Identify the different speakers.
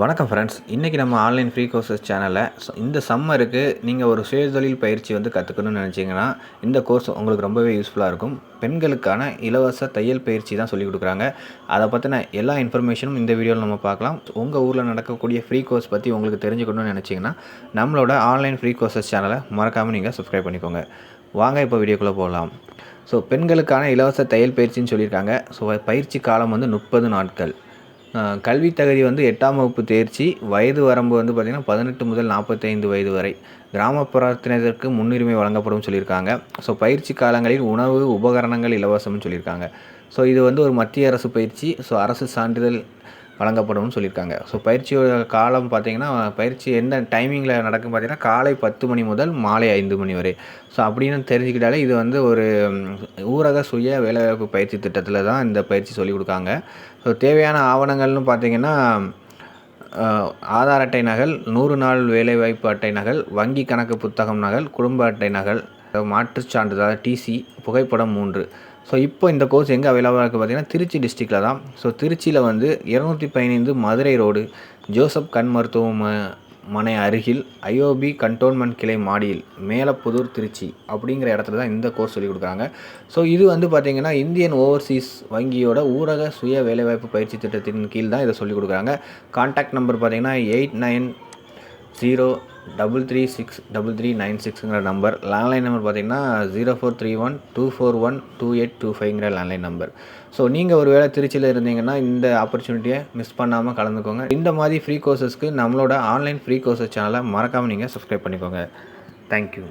Speaker 1: வணக்கம் ஃப்ரெண்ட்ஸ் இன்றைக்கி நம்ம ஆன்லைன் ஃப்ரீ கோர்சஸ் சேனலில் இந்த சம்மருக்கு நீங்கள் ஒரு சுயதொழில் பயிற்சி வந்து கற்றுக்கணும்னு நினச்சிங்கன்னா இந்த கோர்ஸ் உங்களுக்கு ரொம்பவே யூஸ்ஃபுல்லாக இருக்கும். பெண்களுக்கான இலவச தையல் பயிற்சி தான் சொல்லிக் கொடுக்குறாங்க. அதை பற்றின எல்லா இன்ஃபர்மேஷனும் இந்த வீடியோவில் நம்ம பார்க்கலாம். உங்கள் ஊரில் நடக்கக்கூடிய ஃப்ரீ கோர்ஸ் பற்றி உங்களுக்கு தெரிஞ்சுக்கணும்னு நினச்சிங்கன்னா நம்மளோட ஆன்லைன் ஃப்ரீ கோர்சஸ் சேனலை மறக்காமல் நீங்கள் சப்ஸ்கிரைப் பண்ணிக்கோங்க. வாங்க இப்போ வீடியோக்குள்ளே போகலாம் ஸோ பெண்களுக்கான இலவச தையல் பயிற்சின்னு சொல்லியிருக்காங்க. ஸோ பயிற்சி காலம் வந்து முப்பது நாட்கள். கல்வி தகுதி வந்து எட்டாம் வகுப்பு தேர்ச்சி வயது வரம்பு வந்து பார்த்திங்கன்னா பதினெட்டு முதல் நாற்பத்தைந்து வயது வரை. கிராமப்புறத்தினருக்கு முன்னுரிமை வழங்கப்படும் சொல்லியிருக்காங்க. ஸோ பயிற்சி காலங்களில் உணவு உபகரணங்கள் இலவசம்னு சொல்லியிருக்காங்க. ஸோ இது வந்து ஒரு மத்திய அரசு பயிற்சி. ஸோ அரசு சான்றிதழ் வழங்கப்படும்னு சொல்லியிருக்காங்க. ஸோ பயிற்சியோட காலம் பார்த்திங்கன்னா பயிற்சி எந்த டைமிங்கில் நடக்கும் பார்த்திங்கன்னா காலை பத்து மணி முதல் மாலை ஐந்து மணி வரை. ஸோ அப்படின்னு தெரிஞ்சுக்கிட்டாலே இது வந்து ஒரு ஊரக சுய வேலைவாய்ப்பு பயிற்சி திட்டத்தில் தான் இந்த பயிற்சி சொல்லிக் கொடுக்காங்க. ஸோ தேவையான ஆவணங்கள்னு பார்த்திங்கன்னா ஆதார் அட்டை நகல் நூறு நாள் வேலைவாய்ப்பு அட்டை நகல் வங்கி கணக்கு புத்தகம் நகல் குடும்ப அட்டை நகல் மாற்றுச் சான்றிதழ் டிசி புகைப்படம் மூன்று. ஸோ இப்போ இந்த கோர்ஸ் எங்கே அவைலபிளாக இருக்குது பார்த்தீங்கன்னா திருச்சி டிஸ்ட்ரிக்டில் தான். ஸோ திருச்சியில் வந்து இரநூத்தி பதினைந்து மதுரை ரோடு ஜோசப் கண் மருத்துவமனை மனை அருகில் ஐஓபி கண்டோன்மெண்ட் கிளை மாடியில் மேலப்புதூர் திருச்சி அப்படிங்கிற இடத்துல தான் இந்த கோர்ஸ் சொல்லிக் கொடுக்குறாங்க. ஸோ இது வந்து பார்த்திங்கன்னா இந்தியன் ஓவர்சீஸ் வங்கியோட ஊரக சுய வேலைவாய்ப்பு பயிற்சி திட்டத்தின் கீழ் தான் இதை சொல்லிக் கொடுக்குறாங்க. கான்டாக்ட் நம்பர் பார்த்திங்கன்னா eight nine zero double three six double three nine சிக்ஸுங்கிற number landline number பார்த்தீங்கன்னா zero four three one two four one two eight two ஃபைவ்ங்கிற landline number so நீங்கள் ஒரு வேளை திருச்சியில் இருந்தீங்கன்னா இந்த ஆப்பர்ச்சுனிட்டியை மிஸ் பண்ணாமல் கலந்துக்கோங்க. இந்த மாதிரி ஃப்ரீ கோர்சஸ்க்கு நம்மளோட ஆன்லைன் ஃப்ரீ கோர்சஸ் சேனலை மறக்காமல் நீங்கள் சப்ஸ்கிரைப் பண்ணிக்கோங்க. தேங்க்யூ